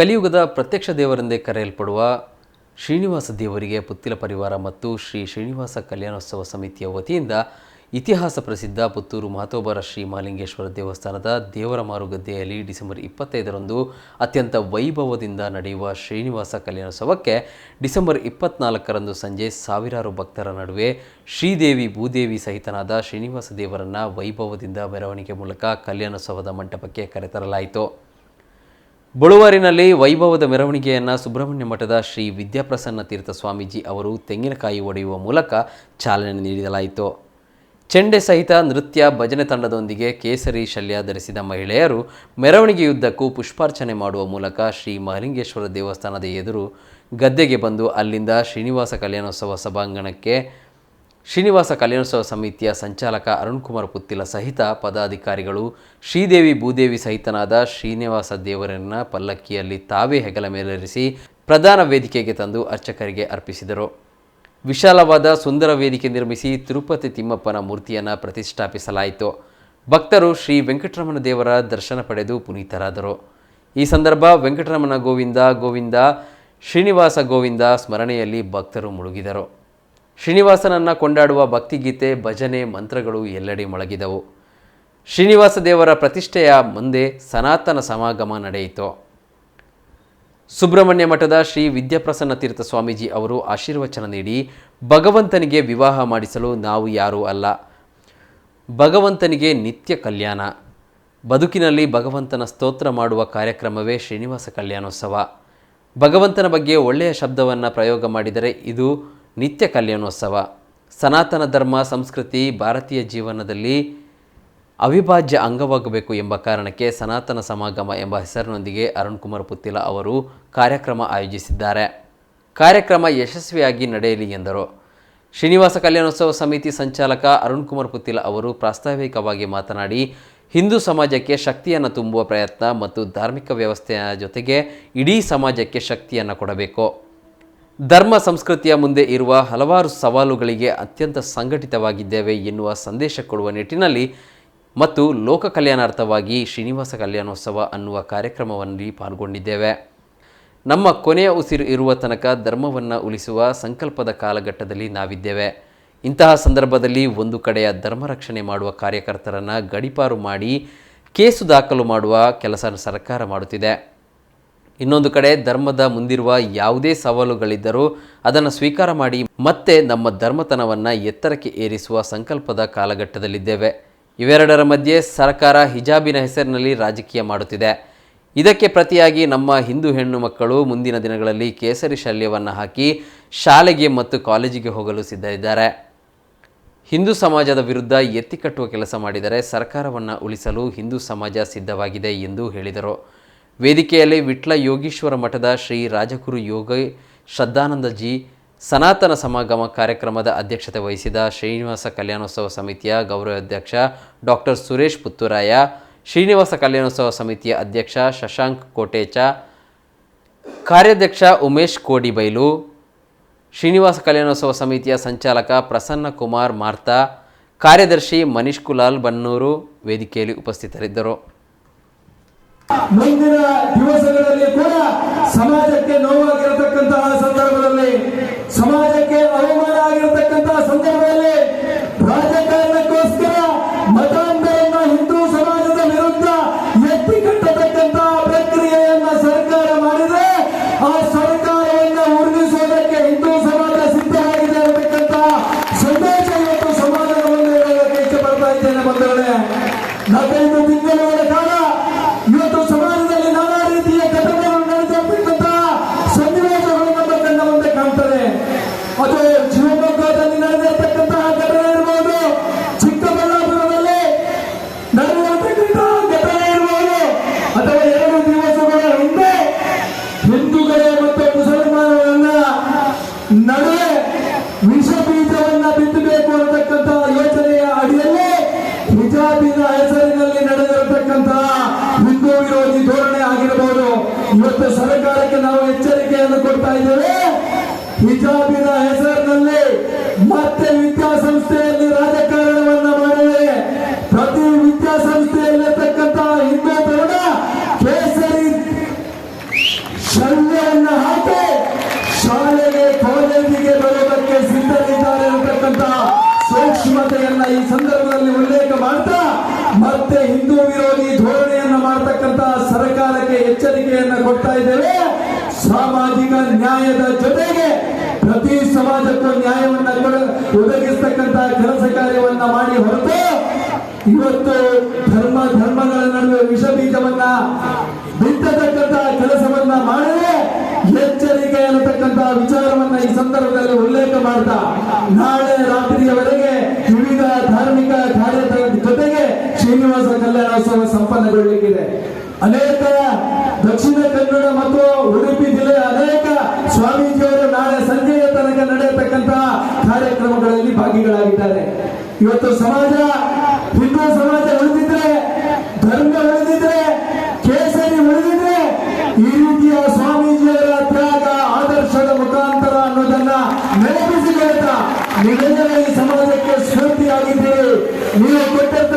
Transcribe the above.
ಕಲಿಯುಗದ ಪ್ರತ್ಯಕ್ಷ ದೇವರೆಂದೇ ಕರೆಯಲ್ಪಡುವ ಶ್ರೀನಿವಾಸ ದೇವರಿಗೆ ಪುತ್ತಿಲ ಪರಿವಾರ ಮತ್ತು ಶ್ರೀ ಶ್ರೀನಿವಾಸ ಕಲ್ಯಾಣೋತ್ಸವ ಸಮಿತಿಯ ವತಿಯಿಂದ ಇತಿಹಾಸ ಪ್ರಸಿದ್ಧ ಪುತ್ತೂರು ಮಾತೋಬರ ಶ್ರೀ ಮಾಲಿಂಗೇಶ್ವರ ದೇವಸ್ಥಾನದ ದೇವರ ಮಾರುಗದ್ದೆಯಲ್ಲಿ ಡಿಸೆಂಬರ್ ಇಪ್ಪತ್ತೈದರಂದು ಅತ್ಯಂತ ವೈಭವದಿಂದ ನಡೆಯುವ ಶ್ರೀನಿವಾಸ ಕಲ್ಯಾಣೋತ್ಸವಕ್ಕೆ ಡಿಸೆಂಬರ್ ಇಪ್ಪತ್ನಾಲ್ಕರಂದು ಸಂಜೆ ಸಾವಿರಾರು ಭಕ್ತರ ನಡುವೆ ಶ್ರೀದೇವಿ ಭೂದೇವಿ ಸಹಿತನಾದ ಶ್ರೀನಿವಾಸ ದೇವರನ್ನು ವೈಭವದಿಂದ ಮೆರವಣಿಗೆ ಮೂಲಕ ಕಲ್ಯಾಣೋತ್ಸವದ ಮಂಟಪಕ್ಕೆ ಕರೆತರಲಾಯಿತು. ಬಳುವಾರಿನಲ್ಲಿ ವೈಭವದ ಮೆರವಣಿಗೆಯನ್ನು ಸುಬ್ರಹ್ಮಣ್ಯ ಮಠದ ಶ್ರೀ ವಿದ್ಯಾಪ್ರಸನ್ನ ತೀರ್ಥ ಸ್ವಾಮೀಜಿ ಅವರು ತೆಂಗಿನಕಾಯಿ ಒಡೆಯುವ ಮೂಲಕ ಚಾಲನೆ ನೀಡಲಾಯಿತು ಚೆಂಡೆ ಸಹಿತ ನೃತ್ಯ, ಭಜನೆ ತಂಡದೊಂದಿಗೆ ಕೇಸರಿ ಶಲ್ಯ ಧರಿಸಿದ ಮಹಿಳೆಯರು ಮೆರವಣಿಗೆಯುದ್ದಕ್ಕೂ ಪುಷ್ಪಾರ್ಚನೆ ಮಾಡುವ ಮೂಲಕ ಶ್ರೀ ಮಹಲಿಂಗೇಶ್ವರ ದೇವಸ್ಥಾನದ ಎದುರು ಗದ್ದೆಗೆ ಬಂದು ಅಲ್ಲಿಂದ ಶ್ರೀನಿವಾಸ ಕಲ್ಯಾಣೋತ್ಸವ ಸಭಾಂಗಣಕ್ಕೆ ಶ್ರೀನಿವಾಸ ಕಲ್ಯಾಣೋತ್ಸವ ಸಮಿತಿಯ ಸಂಚಾಲಕ ಅರುಣ್ ಕುಮಾರ್ ಪುತ್ತಿಲ ಸಹಿತ ಪದಾಧಿಕಾರಿಗಳು ಶ್ರೀದೇವಿ ಭೂದೇವಿ ಸಹಿತನಾದ ಶ್ರೀನಿವಾಸ ದೇವರನ್ನ ಪಲ್ಲಕ್ಕಿಯಲ್ಲಿ ತಾವೇ ಹೆಗಲ ಮೇಲೇರಿಸಿ ಪ್ರಧಾನ ವೇದಿಕೆಗೆ ತಂದು ಅರ್ಚಕರಿಗೆ ಅರ್ಪಿಸಿದರು. ವಿಶಾಲವಾದ ಸುಂದರ ವೇದಿಕೆ ನಿರ್ಮಿಸಿ ತಿರುಪತಿ ತಿಮ್ಮಪ್ಪನ ಮೂರ್ತಿಯನ್ನು ಪ್ರತಿಷ್ಠಾಪಿಸಲಾಯಿತು. ಭಕ್ತರು ಶ್ರೀ ವೆಂಕಟರಮಣ ದೇವರ ದರ್ಶನ ಪಡೆದು ಪುನೀತರಾದರು. ಈ ಸಂದರ್ಭ ವೆಂಕಟರಮಣ ಗೋವಿಂದ ಗೋವಿಂದ, ಶ್ರೀನಿವಾಸ ಗೋವಿಂದ ಸ್ಮರಣೆಯಲ್ಲಿ ಭಕ್ತರು ಮುಳುಗಿದರು. ಶ್ರೀನಿವಾಸನನ್ನು ಕೊಂಡಾಡುವ ಭಕ್ತಿಗೀತೆ, ಭಜನೆ, ಮಂತ್ರಗಳು ಎಲ್ಲೆಡೆ ಮೊಳಗಿದವು. ಶ್ರೀನಿವಾಸ ದೇವರ ಪ್ರತಿಷ್ಠೆಯ ಮುಂದೆ ಸನಾತನ ಸಮಾಗಮ ನಡೆಯಿತು. ಸುಬ್ರಹ್ಮಣ್ಯ ಮಠದ ಶ್ರೀ ವಿದ್ಯಾಪ್ರಸನ್ನ ತೀರ್ಥ ಸ್ವಾಮೀಜಿ ಅವರು ಆಶೀರ್ವಚನ ನೀಡಿ ಭಗವಂತನಿಗೆ ವಿವಾಹ ಮಾಡಿಸಲು ನಾವು ಯಾರೂ ಅಲ್ಲ. ಭಗವಂತನಿಗೆ ನಿತ್ಯ ಕಲ್ಯಾಣ. ಬದುಕಿನಲ್ಲಿ ಭಗವಂತನ ಸ್ತೋತ್ರ ಮಾಡುವ ಕಾರ್ಯಕ್ರಮವೇ ಶ್ರೀನಿವಾಸ ಕಲ್ಯಾಣೋತ್ಸವ. ಭಗವಂತನ ಬಗ್ಗೆ ಒಳ್ಳೆಯ ಶಬ್ದವನ್ನು ಪ್ರಯೋಗ ಮಾಡಿದರೆ ಇದು ನಿತ್ಯ ಕಲ್ಯಾಣೋತ್ಸವ, ಸನಾತನ ಧರ್ಮ, ಸಂಸ್ಕೃತಿ, ಭಾರತೀಯ ಜೀವನದಲ್ಲಿ ಅವಿಭಾಜ್ಯ ಅಂಗವಾಗಬೇಕು ಎಂಬ ಕಾರಣಕ್ಕೆ ಸನಾತನ ಸಮಾಗಮ ಎಂಬ ಹೆಸರಿನೊಂದಿಗೆ ಅರುಣ್ ಕುಮಾರ್ ಪುತ್ತಿಲ ಅವರು ಕಾರ್ಯಕ್ರಮ ಆಯೋಜಿಸಿದ್ದಾರೆ. ಕಾರ್ಯಕ್ರಮ ಯಶಸ್ವಿಯಾಗಿ ನಡೆಯಲಿ ಎಂದರು. ಶ್ರೀನಿವಾಸ ಕಲ್ಯಾಣೋತ್ಸವ ಸಮಿತಿ ಸಂಚಾಲಕ ಅರುಣ್ ಕುಮಾರ್ ಪುತ್ತಿಲ ಅವರು ಪ್ರಾಸ್ತಾವಿಕವಾಗಿ ಮಾತನಾಡಿ, ಹಿಂದೂ ಸಮಾಜಕ್ಕೆ ಶಕ್ತಿಯನ್ನು ತುಂಬುವ ಪ್ರಯತ್ನ ಮತ್ತು ಧಾರ್ಮಿಕ ವ್ಯವಸ್ಥೆಯ ಜೊತೆಗೆ ಇಡೀ ಸಮಾಜಕ್ಕೆ ಶಕ್ತಿಯನ್ನು ಕೊಡಬೇಕು. ಧರ್ಮ ಸಂಸ್ಕೃತಿಯ ಮುಂದೆ ಇರುವ ಹಲವಾರು ಸವಾಲುಗಳಿಗೆ ಅತ್ಯಂತ ಸಂಘಟಿತವಾಗಿದ್ದೇವೆ ಎನ್ನುವ ಸಂದೇಶ ಕೊಡುವ ನಿಟ್ಟಿನಲ್ಲಿ ಮತ್ತು ಲೋಕ ಕಲ್ಯಾಣಾರ್ಥವಾಗಿ ಶ್ರೀನಿವಾಸ ಕಲ್ಯಾಣೋತ್ಸವ ಅನ್ನುವ ಕಾರ್ಯಕ್ರಮವನ್ನು ಪಾಲ್ಗೊಂಡಿದ್ದೇವೆ. ನಮ್ಮ ಕೊನೆಯ ಉಸಿರು ಇರುವ ತನಕ ಧರ್ಮವನ್ನು ಉಳಿಸುವ ಸಂಕಲ್ಪದ ಕಾಲಘಟ್ಟದಲ್ಲಿ ನಾವಿದ್ದೇವೆ. ಇಂತಹ ಸಂದರ್ಭದಲ್ಲಿ ಒಂದು ಕಡೆಯ ಧರ್ಮ ರಕ್ಷಣೆ ಮಾಡುವ ಕಾರ್ಯಕರ್ತರನ್ನು ಗಡಿಪಾರು ಮಾಡಿ ಕೇಸು ದಾಖಲು ಮಾಡುವ ಕೆಲಸ ಸರ್ಕಾರ ಮಾಡುತ್ತಿದೆ. ಇನ್ನೊಂದು ಕಡೆ ಧರ್ಮದ ಮುಂದಿರುವ ಯಾವುದೇ ಸವಾಲುಗಳಿದ್ದರೂ ಅದನ್ನು ಸ್ವೀಕಾರ ಮಾಡಿ ಮತ್ತೆ ನಮ್ಮ ಧರ್ಮತನವನ್ನು ಎತ್ತರಕ್ಕೆ ಏರಿಸುವ ಸಂಕಲ್ಪದ ಕಾಲಘಟ್ಟದಲ್ಲಿದ್ದೇವೆ. ಇವೆರಡರ ಮಧ್ಯೆ ಸರ್ಕಾರ ಹಿಜಾಬಿನ ಹೆಸರಿನಲ್ಲಿ ರಾಜಕೀಯ ಮಾಡುತ್ತಿದೆ. ಇದಕ್ಕೆ ಪ್ರತಿಯಾಗಿ ನಮ್ಮ ಹಿಂದೂ ಹೆಣ್ಣು ಮಕ್ಕಳು ಮುಂದಿನ ದಿನಗಳಲ್ಲಿ ಕೇಸರಿ ಶಲ್ಯವನ್ನು ಹಾಕಿ ಶಾಲೆಗೆ ಮತ್ತು ಕಾಲೇಜಿಗೆ ಹೋಗಲು ಸಿದ್ಧರಿದ್ದಾರೆ. ಹಿಂದೂ ಸಮಾಜದ ವಿರುದ್ಧ ಎತ್ತಿಕಟ್ಟುವ ಕೆಲಸ ಮಾಡಿದರೆ ಸರ್ಕಾರವನ್ನು ಉಳಿಸಲು ಹಿಂದೂ ಸಮಾಜ ಸಿದ್ಧವಾಗಿದೆ ಎಂದು ಹೇಳಿದರು. ವೇದಿಕೆಯಲ್ಲಿ ವಿಟ್ಲ ಯೋಗೀಶ್ವರ ಮಠದ ಶ್ರೀ ರಾಜಗುರು ಯೋಗ ಶ್ರದ್ಧಾನಂದಜಿ ಸನಾತನ ಸಮಾಗಮ ಕಾರ್ಯಕ್ರಮದ ಅಧ್ಯಕ್ಷತೆ ವಹಿಸಿದ ಶ್ರೀನಿವಾಸ ಕಲ್ಯಾಣೋತ್ಸವ ಸಮಿತಿಯ ಗೌರವಾಧ್ಯಕ್ಷ ಡಾಕ್ಟರ್ ಸುರೇಶ್ ಪುತ್ತೂರಾಯ, ಶ್ರೀನಿವಾಸ ಕಲ್ಯಾಣೋತ್ಸವ ಸಮಿತಿಯ ಅಧ್ಯಕ್ಷ ಶಶಾಂಕ್ ಕೋಟೇಚ, ಕಾರ್ಯಾಧ್ಯಕ್ಷ ಉಮೇಶ್ ಕೋಡಿಬೈಲು, ಶ್ರೀನಿವಾಸ ಕಲ್ಯಾಣೋತ್ಸವ ಸಮಿತಿಯ ಸಂಚಾಲಕ ಪ್ರಸನ್ನ ಕುಮಾರ್ ಮಾರ್ತಾ, ಕಾರ್ಯದರ್ಶಿ ಮನೀಶ್ ಕುಲಾಲ್ ಬನ್ನೂರು ವೇದಿಕೆಯಲ್ಲಿ ಉಪಸ್ಥಿತರಿದ್ದರು. ಮುಂದಿನ ದಿವಸಗಳಲ್ಲಿ ಕೂಡ ಸಮಾಜಕ್ಕೆ ನೋವಾಗಿರತಕ್ಕಂತಹ ಸಂದರ್ಭದಲ್ಲಿ, ಸಮಾಜಕ್ಕೆ ಅವಮಾನ ಆಗಿರತಕ್ಕಂತಹ ಸಂದರ್ಭದಲ್ಲಿ ರಾಜಕಾರಣಕ್ಕೋಸ್ಕರ ಮತಾಂತರನ್ನ ಹಿಂದೂ ಸಮಾಜದ ವಿರುದ್ಧ ಎತ್ತಿ ಕಟ್ಟತಕ್ಕಂತಹ ಪ್ರಕ್ರಿಯೆಯನ್ನ ಸರ್ಕಾರ ಮಾಡಿದ್ರೆ ಆ ಸರ್ಕಾರಕ್ಕೆ ನಾವು ಎಚ್ಚರಿಕೆಯನ್ನು ಕೊಡ್ತಾ ಇದ್ದೇವೆ. ಹಿಜಾಬಿನ ಹೆಸರಿನಲ್ಲಿ ಸರ್ಕಾರಕ್ಕೆ ಎಚ್ಚರಿಕೆಯನ್ನು ಕೊಡ್ತಾ ಇದ್ದೇವೆ. ಸಾಮಾಜಿಕ ನ್ಯಾಯದ ಜೊತೆಗೆ ಪ್ರತಿ ಸಮಾಜಕ್ಕೂ ನ್ಯಾಯವನ್ನ ಒದಗಿಸ್ತಕ್ಕಂತಹ ಒದಗಿಸ್ತಕ್ಕಂತ ಕೆಲಸ ಕಾರ್ಯವನ್ನ ಮಾಡಿ ಹೊರತು ಇವತ್ತು ಧರ್ಮ, ಧರ್ಮಗಳ ನಡುವೆ ವಿಷ ಬೀಜವನ್ನ ಬಿತ್ತತಕ್ಕಂತಹ ಕೆಲಸವನ್ನ ಮಾಡದೆ ಎಚ್ಚರಿಕೆ ಅನ್ನತಕ್ಕಂತಹ ವಿಚಾರವನ್ನ ಈ ಸಂದರ್ಭದಲ್ಲಿ ಉಲ್ಲೇಖ ಮಾಡ್ತಾ, ನಾಳೆ ರಾತ್ರಿಯವರೆಗೆ ವಿವಿಧ ಧಾರ್ಮಿಕ ಕಾರ್ಯದ ಜೊತೆಗೆ ಶ್ರೀನಿವಾಸ ಕಲ್ಯಾಣೋತ್ಸವ ಸಂಪನ್ನಗೊಳ್ಳಲಿಕ್ಕಿದೆ ಅನೇಕ ಇವತ್ತು ಸಮಾಜ, ಹಿಂದೂ ಸಮಾಜ ಉಳಿದಿದ್ರೆ, ಧರ್ಮ ಉಳಿದಿದ್ರೆ, ಕೇಸರಿ ಉಳಿದಿದ್ರೆ ಈ ರೀತಿಯ ಸ್ವಾಮೀಜಿಯವರ ತ್ಯಾಗ, ಆದರ್ಶದ ಮುಖಾಂತರ ಅನ್ನೋದನ್ನ ನೆನಪಿಸಿಕೊಳ್ತಾ ನಿಜವಾಗಿ ಸಮಾಜಕ್ಕೆ ಸ್ಫೂರ್ತಿಯಾಗಿದ್ದೀರಿ. ನೀವು ಕೊಟ್ಟಿರ್ತಕ್ಕಂತಹ